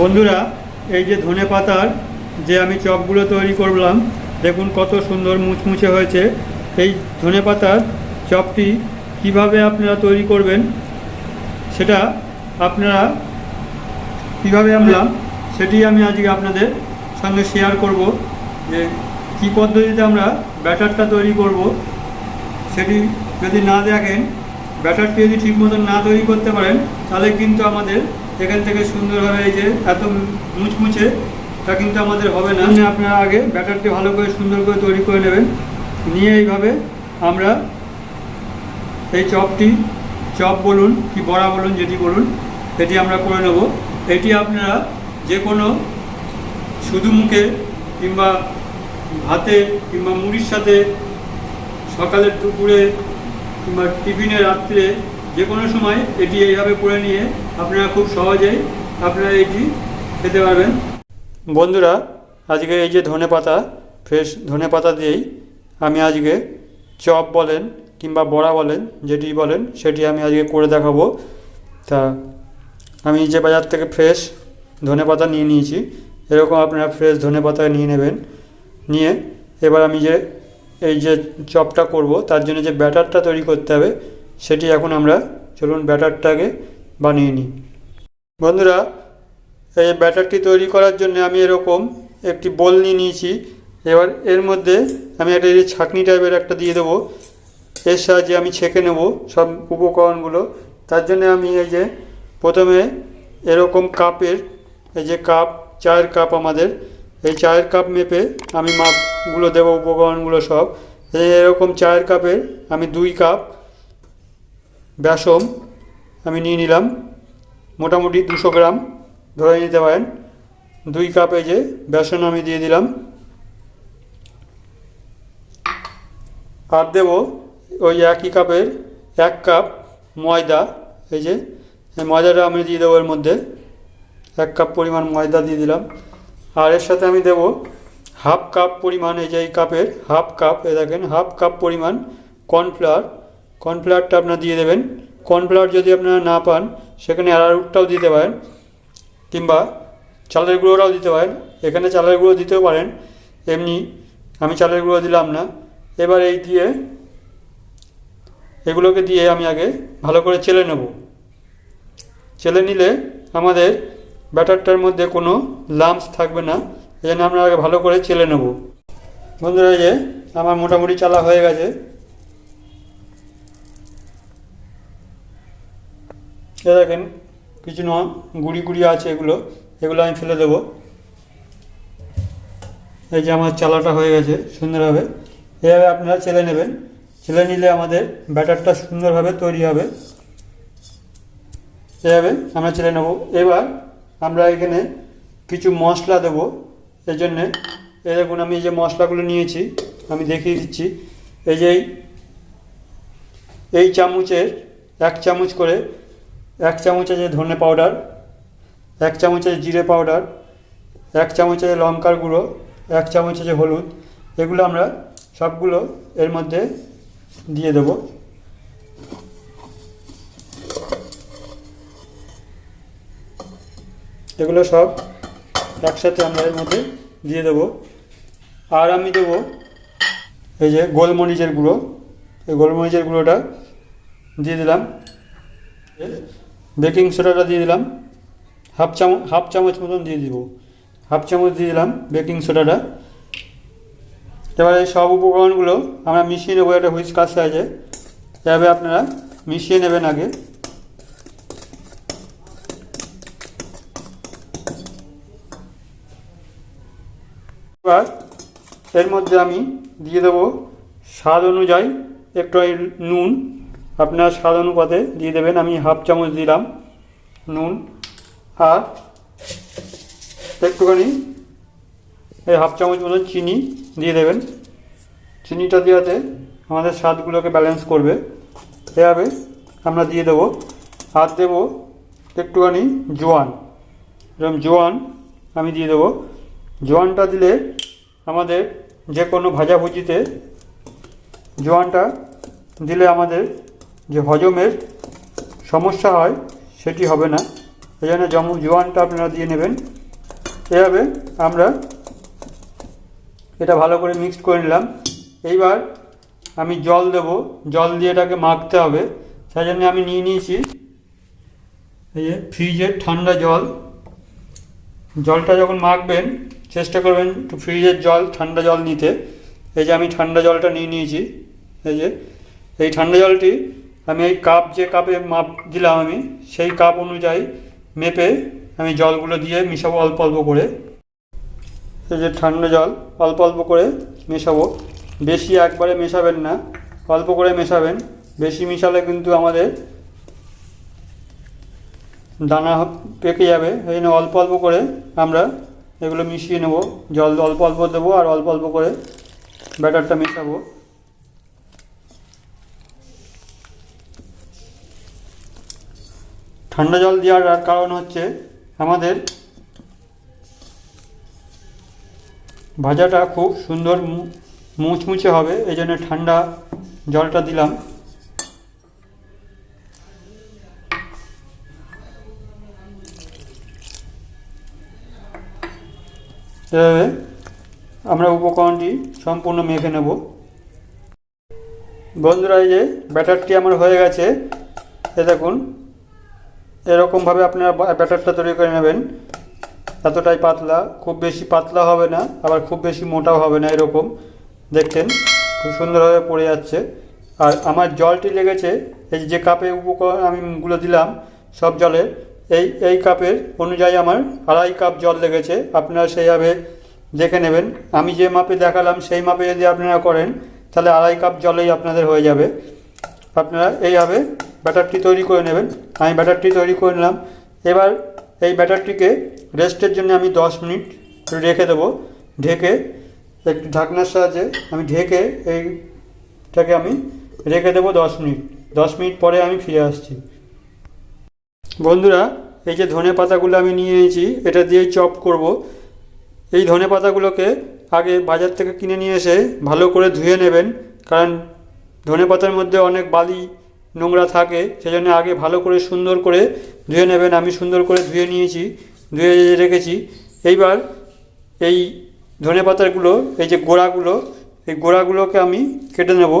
বন্ধুরা, এই যে ধনে পাতার যে আমি চপগুলো তৈরি করলাম, দেখুন কত সুন্দর মুচমুচে হয়েছে। এই ধনে পাতার চপটি কীভাবে আপনারা তৈরি করবেন, সেটা আপনারা কীভাবে আমরা সেটি আমি আজকে আপনাদের সঙ্গে শেয়ার করব। যে কী পদ্ধতিতে আমরা ব্যাটারটা তৈরি করব, সেটি যদি না দেখেন, ব্যাটারটি যদি ঠিক মতন না তৈরি করতে পারেন, তাহলে কিন্তু আমাদের এখান থেকে সুন্দরভাবে এই যে এত মুচমুচে, তা কিন্তু আমাদের হবে না। আপনি আপনারা আগে ব্যাটারটি ভালো করে সুন্দর করে তৈরি করে নেবেন। নিয়ে এইভাবে আমরা এই চপটি, চপ বলুন কি বড়া বলুন, যেটি বলুন এটি আমরা করে নেব। এটি আপনারা যে কোনো শুধু মুখে কিংবা ভাতে কিংবা মুড়ির সাথে সকালের দুপুরে কিংবা টিফিনে রাত্রে যে কোনো সময় এটি এইভাবে করে নিয়ে আপনারা খুব সহজেই আপনারা এটি খেতে পারবেন। বন্ধুরা, আজকে এই যে ধনে পাতা, ফ্রেশ ধনে পাতা দিয়েই আমি আজকে চপ বলেন কিংবা বড়া বলেন, যেটি বলেন সেটি আমি আজকে করে দেখাবো। তা আমি যে বাজার থেকে ফ্রেশ ধনে পাতা নিয়ে নিয়েছি, এরকম আপনারা ফ্রেশ ধনে পাতা নিয়ে নেবেন। নিয়ে এবার আমি যে এই যে চপটা করব, তার জন্য যে ব্যাটারটা তৈরি করতে হবে সেটি এখন আমরা চলুন ব্যাটারটাকে বানিয়ে নিই। বন্ধুরা, এই ব্যাটারটি তৈরি করার জন্য আমি এরকম একটি বোল নিয়ে নিয়েছি। এবার এর মধ্যে আমি একটা এই ছাঁকনি টাইপের একটা দিয়ে দেবো। এর সাহায্যে আমি ছেঁকে নেব সব উপকরণগুলো। তার জন্য আমি এই যে প্রথমে এরকম কাপের, এই যে কাপ, চায়ের কাপ আমাদের, এই চায়ের কাপ মেপে আমি মাপগুলো দেবো, উপকরণগুলো সব। এরকম চায়ের কাপের আমি দুই কাপ বেসম আমি নিয়ে নিলাম। মোটামুটি দুশো গ্রাম ধরে নিতে পারেন। দুই কাপ এই যে বেসন আমি দিয়ে দিলাম। আর দেবো ওই একই কাপের এক কাপ ময়দা। এই যে ময়দাটা আমি দিয়ে দেবো এর মধ্যে। এক কাপ পরিমাণ ময়দা দিয়ে দিলাম। আর এর সাথে আমি দেবো হাফ কাপ পরিমাণ এই যে এই কাপের হাফ কাপ এ দেখেন, হাফ কাপ পরিমাণ কর্নফ্লাওয়ার। কর্নফ্লাওয়ারটা আপনারা দিয়ে দেবেন। কর্নফ্লাওয়ার যদি আপনারা না পান, সেখানে অ্যারারুটটাও দিতে পারেন, কিংবা চালের গুঁড়োটাও দিতে পারেন। এখানে চালের গুঁড়ো দিতেও পারেন। এমনি আমি চালের গুঁড়ো দিলাম না। এবার এই দিয়ে এগুলোকে দিয়ে আমি আগে ভালো করে চেলে নেব। চেলে নিলে আমাদের ব্যাটারটার মধ্যে কোনো লাম্পস থাকবে না। এই জন্য আমরা আগে ভালো করে চেলে নেব। বন্ধুরা যে আমার মোটামুটি চালা হয়ে গেছে। এ দেখেন, কিছু ন, গুড়ি গুড়ি আছে এগুলো এগুলো আমি ফেলে দেবো। এই যে আমার চালাটা হয়ে গেছে সুন্দরভাবে। এভাবে আপনারা চেলে নেবেন। চেলে নিলে আমাদের ব্যাটারটা সুন্দরভাবে তৈরি হবে। এভাবে আমরা চেলে নেব। এবার আমরা এখানে কিছু মশলা দেবো। এই জন্যে এই দেখুন আমি এই যে মশলাগুলো নিয়েছি, আমি দেখিয়ে দিচ্ছি। এই যে এই চামচের এক চামচ করে এক চামচ আছে ধনে পাউডার এক চামচ আছে জিরে পাউডার এক চামচ আছে লঙ্কার গুঁড়ো, এক চামচ আছে হলুদ, এগুলো আমরা সবগুলো এর মধ্যে দিয়ে দেবো। এগুলো সব একসাথে আমরা এর মধ্যে দিয়ে দেবো। আর আমি দেবো এই যে গোলমরিচের গুঁড়ো। এই গোলমরিচের গুঁড়োটা দিয়ে দিলাম। বেকিং সোডাটা দিয়ে দিলাম। হাফ চামচ হাফ চামচ মতন দিয়ে দিব। হাফ চামচ দিয়ে দিলাম বেকিং সোডাটা। এবার সব উপকরণগুলো আমরা মিশিয়ে নেব একটা হুইস্কার সাইজে। এভাবে আপনারা মিশিয়ে নেবেন আগে। এবার এর মধ্যে আমি দিয়ে দেবো স্বাদ অনুযায়ী একটু নুন। আপনার স্বাদ অনুপাতে দিয়ে দেবেন, আমি হাফ চামচ দিলাম নুন, আর একটুখানি এই হাফ চামচ মতন চিনি দিয়ে দেবেন। চিনিটা দেওয়াতে আমাদের স্বাদগুলোকে ব্যালেন্স করবে। এভাবে আমরা দিয়ে দেবো। আর দেবো একটুখানি জোয়ান। এরকম জোয়ান আমি দিয়ে দেবো। জোয়ানটা দিলে আমাদের যে কোনো ভাজাভুজিতে জোয়ানটা দিলে আমাদের যে হজমের সমস্যা হয়, সেটি হবে না। এই জন্য জম, জোয়ানটা আপনারা দিয়ে নেবেন। এভাবে আমরা এটা ভালো করে মিক্সড করে নিলাম। এইবার আমি জল দেব। জল দিয়ে এটাকে মাখতে হবে। সেই জন্য আমি নিয়ে নিয়েছি এই যে ফ্রিজের ঠান্ডা জল। জলটা যখন মাখবেন, চেষ্টা করবেন একটু ফ্রিজের জল, ঠান্ডা জল নিতে। এই যে আমি ঠান্ডা জলটা নিয়ে নিয়েছি। এই যে, এই ঠান্ডা জলটি আমি এই কাপ যে কাপে মাপ দিলাম আমি, সেই কাপ অনুযায়ী মেপে আমি জলগুলো দিয়ে মিশাবো অল্প অল্প করে। এই যে ঠান্ডা জল, অল্প অল্প করে মেশাবো। বেশি একবারে মেশাবেন না, অল্প করে মেশাবেন। বেশি মিশালে কিন্তু আমাদের দানা পেকে যাবে এই জন্য অল্প অল্প করে আমরা এগুলো মিশিয়ে নেব। জল অল্প অল্প দেবো আর অল্প অল্প করে ব্যাটারটা মেশাবো। ঠান্ডা জল দেওয়ার কারণ হচ্ছে আমাদের ভাজাটা খুব সুন্দর মুচমুচে হবে এই জন্য ঠান্ডা জলটা দিলাম। এভাবে আমরা উপকরণটি সম্পূর্ণ মেখে নেব। বন্ধুরা, এই যে ব্যাটারটি আমার হয়ে গেছে, এ দেখুন। এরকমভাবে আপনারা ব্যাটারটা তৈরি করে নেবেন। এতটাই পাতলা, খুব বেশি পাতলা হবে না, আবার খুব বেশি মোটাও হবে না এরকম। দেখছেন খুব সুন্দরভাবে পড়ে যাচ্ছে। আর আমার জলটি লেগেছে, এই যে কাপে উপকরণ আমি গুলো দিলাম, সব জলে, এই এই কাপের অনুযায়ী আমার আড়াই কাপ জল লেগেছে। আপনারা সেইভাবে দেখে নেবেন। আমি যে মাপে দেখালাম, সেই মাপে যদি আপনারা করেন, তাহলে আড়াই কাপ জলেই আপনাদের হয়ে যাবে। আপনারা এইভাবে ব্যাটারটি তৈরি করে নেবেন। আমি ব্যাটারটি তৈরি করে নিলাম। এবার এই ব্যাটারটিকে রেস্টের জন্য আমি দশ মিনিট রেখে দেবো। ঢেকে একটু ঢাকনার সাহায্যে আমি ঢেকে এইটাকে আমি রেখে দেবো দশ মিনিট। দশ মিনিট পরে আমি ফিরে আসছি। বন্ধুরা, এই যে ধনে পাতাগুলো আমি নিয়ে নিয়েছি এটা দিয়েই চপ করব। এই ধনে পাতাগুলোকে আগে বাজার থেকে কিনে নিয়ে এসে ভালো করে ধুয়ে নেবেন। কারণ ধনে পাতার মধ্যে অনেক বালি নোংরা থাকে, সেজন্য আগে ভালো করে সুন্দর করে ধুয়ে নেবেন। আমি সুন্দর করে ধুয়ে নিয়েছি, ধুয়ে রেখেছি। এইবার এই ধনে পাতাগুলো, এই যে গোড়াগুলো, এই গোড়াগুলোকে আমি কেটে নেব।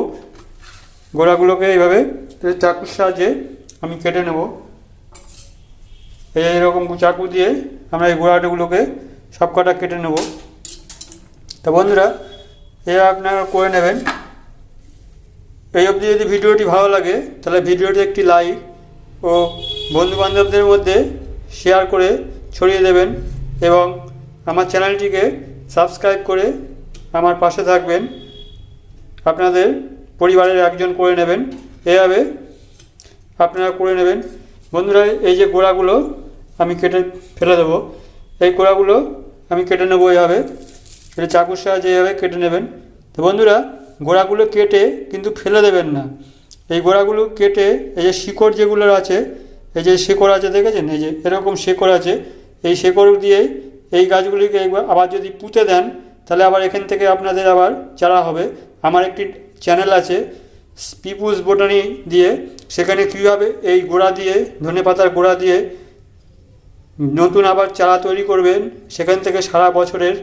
গোড়াগুলোকে এইভাবে চাকুর সাহায্যে আমি কেটে নেব। এই এরকম চাকু দিয়ে আমরা এই গোড়াটাগুলোকে সব কটা কেটে নেব। তা বন্ধুরা, এ আপনারা করে নেবেন। এই অবধি যদি ভিডিওটি ভালো লাগে, তাহলে ভিডিওটি একটি লাইক ও বন্ধুবান্ধবদের মধ্যে শেয়ার করে ছড়িয়ে দেবেন এবং আমার চ্যানেলটিকে সাবস্ক্রাইব করে আমার পাশে থাকবেন। আপনাদের পরিবারের একজন করে নেবেন। এভাবে আপনারা করে নেবেন। বন্ধুরা, এই যে গোড়াগুলো আমি কেটে ফেলে দেবো। এই গোড়াগুলো আমি কেটে নেব এভাবে। এটা চাকুর সাহায্যে এভাবে কেটে নেবেন। তো বন্ধুরা গোড়াগুলো কেটে কিন্তু ফেলে দেবেন না। এই গোড়াগুলো কেটে এই যে শিকড় যেগুলো আছে, এই যে শেকড় আছে দেখেছেন? এই যে এরকম শেকড় আছে, এই শেকড় দিয়ে এই গাছগুলিকে একবার আবার যদি পুঁতে দেন, তাহলে আবার এখান থেকে আপনাদের আবার চারা হবে। আমার একটি চ্যানেল আছে পিপুস বোটানি দিয়ে। সেখানে কীভাবে এই গোড়া দিয়ে, ধনে পাতার গোড়া দিয়ে নতুন আবার চারা তৈরি করবেন, সেখান থেকে সারা বছরের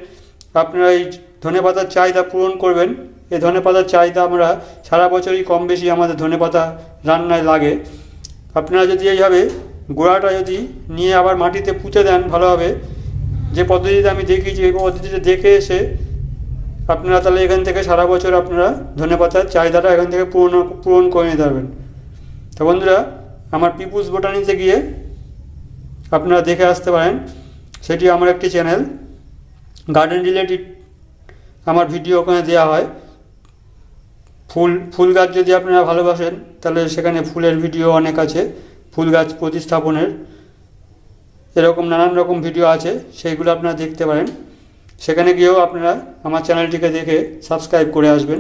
আপনারা এই ধনে পাতার চাহিদা পূরণ করবেন। এই ধনে পাতার চাহিদা আমরা সারা বছরই কম বেশি আমাদের ধনে পাতা রান্নায় লাগে। আপনারা যদি এইভাবে গোড়াটা যদি নিয়ে আবার মাটিতে পুঁতে দেন ভালোভাবে, যে পদ্ধতিতে আমি দেখিয়েছি এই পদ্ধতিতে দেখে এসে আপনারা তাহলে এখান থেকে সারা বছর আপনারা ধনে পাতার চাহিদাটা এখান থেকে পূরণ পূরণ করে নিতে পারবেন। তো বন্ধুরা, আমার পিপুস বোটানিতে গিয়ে আপনারা দেখে আসতে পারেন। সেটি আমার একটি চ্যানেল। গার্ডেন রিলেটেড আমার ভিডিও ওখানে দেওয়া হয়। ফুল ফুল গাছ যদি আপনারা ভালোবাসেন, তাহলে সেখানে ফুলের ভিডিও অনেক আছে, ফুল গাছ প্রতিস্থাপনের। এরকম নানান রকম ভিডিও আছে, সেইগুলো আপনারা দেখতে পারেন। সেখানে গিয়েও আপনারা আমার চ্যানেলটিকে দেখে সাবস্ক্রাইব করে আসবেন।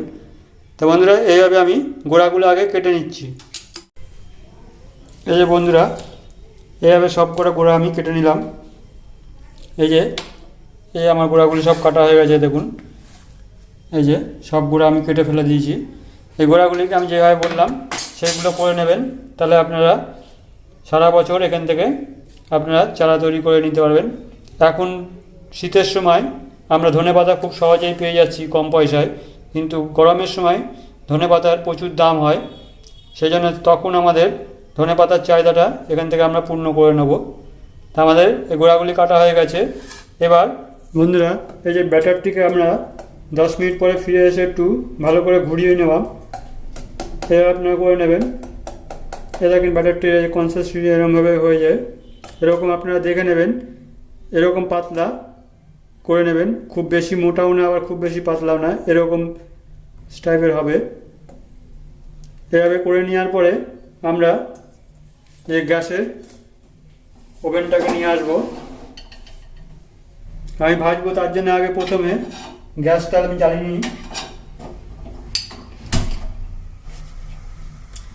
তো বন্ধুরা, এইভাবে আমি গোড়াগুলো আগে কেটে নিচ্ছি। এই যে বন্ধুরা, এইভাবে সব কটা গোড়া আমি কেটে নিলাম। এই যে, এই আমার গোড়াগুলি সব কাটা হয়ে গেছে, দেখুন। এই যে, সব গোড়া আমি কেটে ফেলে দিয়েছি। এই গোড়াগুলিকে আমি যেভাবে বললাম সেইগুলো করে নেবেন। তাহলে আপনারা সারা বছর এখান থেকে আপনারা চারা তৈরি করে নিতে পারবেন। এখন শীতের সময় আমরা ধনেপাতা খুব সহজেই পেয়ে যাচ্ছি কম পয়সায়, কিন্তু গরমের সময় ধনেপাতার প্রচুর দাম হয়। সেই জন্য তখন আমাদের ধনেপাতার চাহিদাটা এখান থেকে আমরা পূর্ণ করে নেব। তা আমাদের এই গোড়াগুলি কাটা হয়ে গেছে। এবার বন্ধুরা, এই যে ব্যাটারটিকে আমরা দশ মিনিট পরে ফিরে এসে একটু ভালো করে ঘুরিয়ে নেওয়া এবার আপনারা করে নেবেন। এ দেখেন ব্যাটারটি কনসিস্টেন্সি এরকমভাবে হয়ে যায়, এরকম আপনারা দেখে নেবেন, এরকম পাতলা করে নেবেন। খুব বেশি মোটাও না, আবার খুব বেশি পাতলাও না, এরকম টাইপের হবে। এভাবে করে নেওয়ার পরে আমরা এই গ্যাসের ওভেনটাকে নিয়ে আসব। আমি ভাজবো তার জন্য আগে প্রথমে গ্যাসটা আমি জ্বালিয়ে নিই।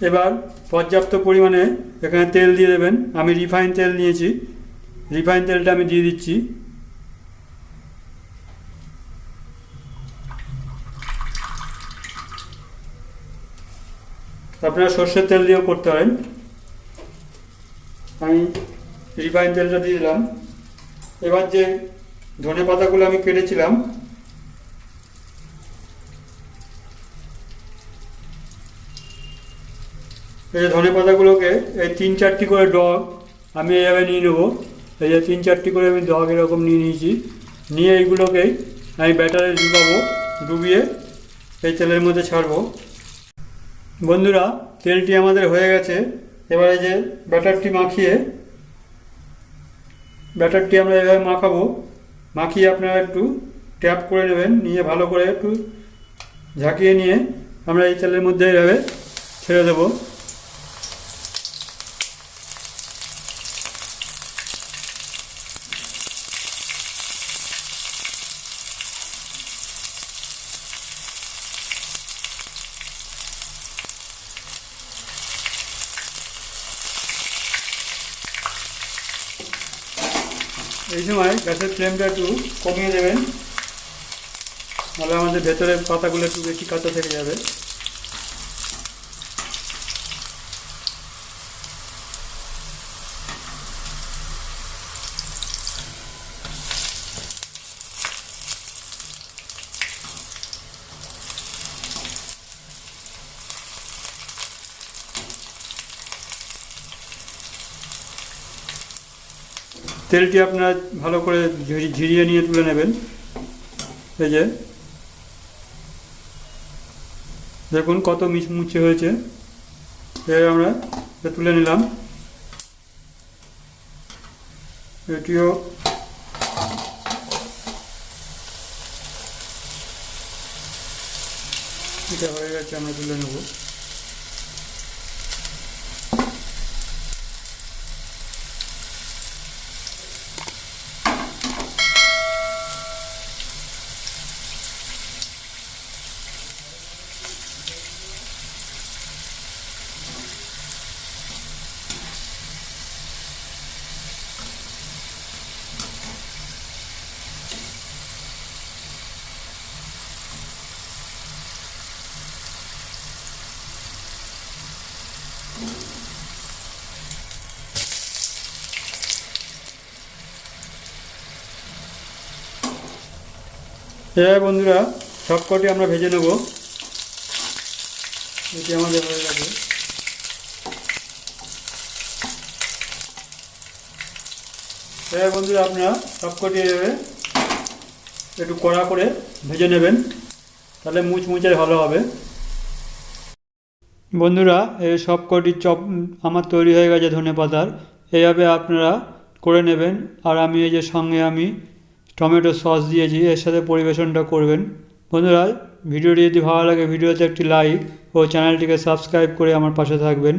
এবার পর্যাপ্ত পরিমাণে এখানে তেল দিয়ে দেবেন। আমি রিফাইন তেল নিয়েছি। রিফাইন তেলটা আমি দিয়ে দিচ্ছি। আপনারা সর্ষের তেল দিয়েও করতে পারেন। আমি রিফাইন তেলটা দিয়ে দিলাম। এবার যে ধনে পাতাগুলো আমি কেটেছিলাম এই যে ধনে পাতাগুলোকে এই তিন চারটি করে ডগ আমি এইভাবে নিয়ে নেব। এই যে তিন চারটি করে আমি ডগ এরকম নিয়ে নিয়েছি। নিয়ে এইগুলোকেই আমি ব্যাটারে ডুবাবো, ডুবিয়ে এই তেলের মধ্যে ছাড়বো। বন্ধুরা, তেলটি আমাদের হয়ে গেছে। এবারে যে ব্যাটারটি মাখিয়ে, ব্যাটারটি আমরা এভাবে মাখাবো। মাখিয়ে আপনারা একটু ট্যাপ করে নেবেন, নিয়ে ভালো করে একটু ঝাঁকিয়ে নিয়ে আমরা এই তেলের মধ্যে এভাবে ছেড়ে দেবো। এই সময় গ্যাসের ফ্লেমটা একটু কমিয়ে দেবেন। নাহলে আমাদের ভেতরের পাতাগুলো একটু বেশি কাঁচা থেকে যাবে। তেলটি আপনারা ভালো করে ঝিরিয়ে নিয়ে তুলে নেবেন। এই যে। দেখুন কত মিচমুচে হয়েছে। এবার আমরা তুলে নিলাম। এটিও এটা হয়ে গেছে, আমরা তুলে নেব। হ্যাঁ বন্ধুরা সবকটি আমরা ভেজে নেব। এটি আমাদের হয়ে গেছে। হ্যাঁ বন্ধুরা, আপনারা সবকটি এভাবে একটু কড়া করে ভেজে নেবেন, তাহলে মুচমুচে ভালো হবে। বন্ধুরা, এই সবকটি চপ আমার তৈরি হয়ে গেছে ধনে পাতার এইভাবে আপনারা করে নেবেন। আর আমি এই যে সঙ্গে আমি টমেটো সস দিয়েছি এর সাথে পরিবেশনটা করবেন। বন্ধুরা, ভিডিওটি যদি ভালো লাগে, ভিডিওতে একটি লাইক ও চ্যানেলটিকে সাবস্ক্রাইব করে আমার পাশে থাকবেন।